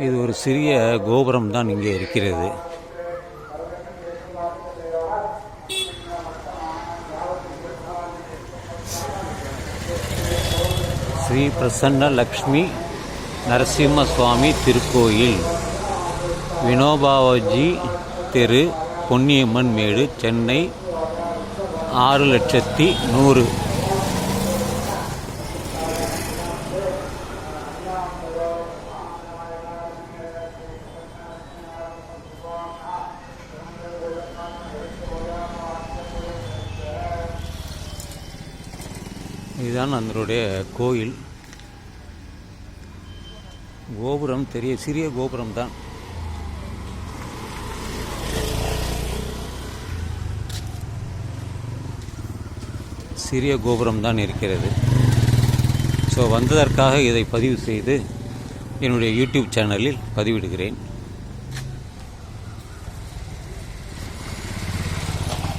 இது ஒரு சிறிய கோபுரம் தான் இங்கே இருக்கிறது. ஸ்ரீ பிரசன்ன லக்ஷ்மி நரசிம்ம சுவாமி திருக்கோயில். வினோபாவஜி தெரு பொன்னியம்மன் மேடு சென்னை ஆறு லட்சத்தி நூறு. இதுதான் அதனுடைய கோயில். கோபுரம் தெரிய சிறிய கோபுரம் தான் சிறிய கோபுரம் தான் இருக்கிறது. ஸோ வந்ததற்காக இதை பதிவு செய்து என்னுடைய யூடியூப் சேனலில் பதிவிடுகிறேன்.